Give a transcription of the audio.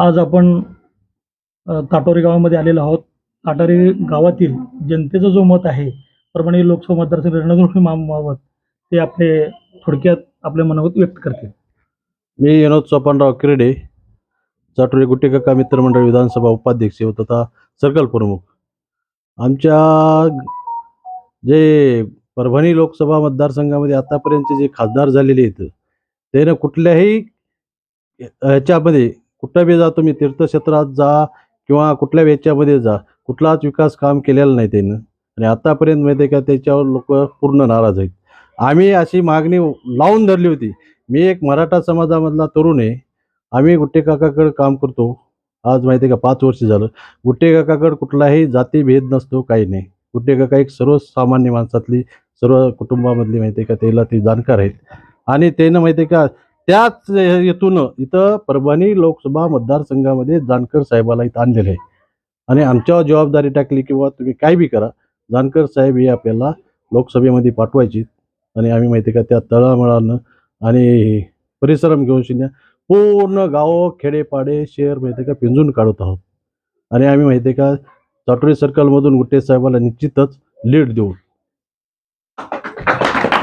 आज आपण अ, ताटोरी गावामध्ये आलेलो आहोत. ताटारी गावातील जनतेचं जो मत आहे परभणी लोकसभा मतदारसंघ रणधुमाळी मामाबाबत ते आपले थोडक्यात आपल्या मनात व्यक्त करतील. मी विनोद सोपानराव किरडे चाटोरी गुट्टेकाका मित्रमंडळ विधानसभा उपाध्यक्ष व तथा सर्कल प्रमुख. आमच्या जे परभणी लोकसभा मतदारसंघामध्ये आतापर्यंतचे जे खासदार झालेले आहेत त्यानं कुठल्याही ह्याच्यामध्ये कुठं बी जा तुम्ही तीर्थक्षेत्रात जा किंवा कुठल्या याच्यामध्ये जा. कुठलाच विकास काम केलेला नाही त्यानं. आणि आतापर्यंत माहिती आहे का त्याच्यावर लोक पूर्ण नाराज आहेत. आम्ही अशी मागणी लावून धरली होती. मी एक मराठा समाजामधला तरुण आहे. आम्ही गुट्टे काकाकडे काम करतो. आज माहिती आहे का पाच वर्ष झालं. गुट्टे काकाकडे कुठलाही जातीभेद नसतो काही नाही. गुट्टे काका एक सर्वसामान्य माणसातली सर्व कुटुंबामधली माहिती आहे का त्याला ती जाणकार आहेत. आणि त्यानं माहिती आहे का त्याच हेतून इथं परभणी लोकसभा मतदारसंघामध्ये जानकर साहेबाला इथं आणलेलं आहे. आणि आमच्यावर जबाबदारी टाकली किंवा तुम्ही काय बी करा जानकर साहेब हे आपल्याला लोकसभेमध्ये पाठवायची. आणि आम्ही माहिती आहे का त्या तळामळानं आणि परिश्रम घेऊन शिन्या पूर्ण गाव खेडेपाडे शहर माहिती आहे का पिंजून काढत आहोत. आणि आम्ही माहिती आहे का चाटोरी सर्कलमधून गुट्टे साहेबाला निश्चितच लीड देऊ